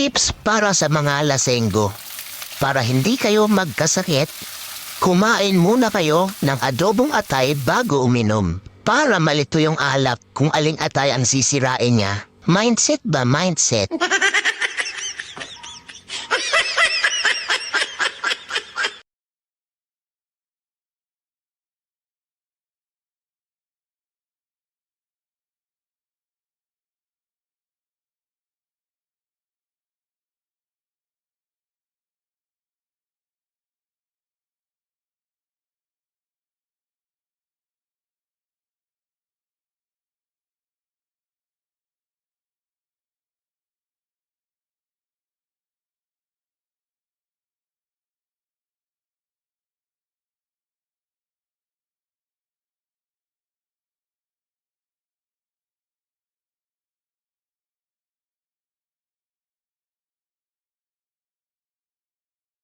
Tips para sa mga lasenggo. Para hindi kayo magkasakit, kumain muna kayo ng adobong atay bago uminom. Para malito yung alak kung aling atay ang sisirain niya. Mindset ba mindset?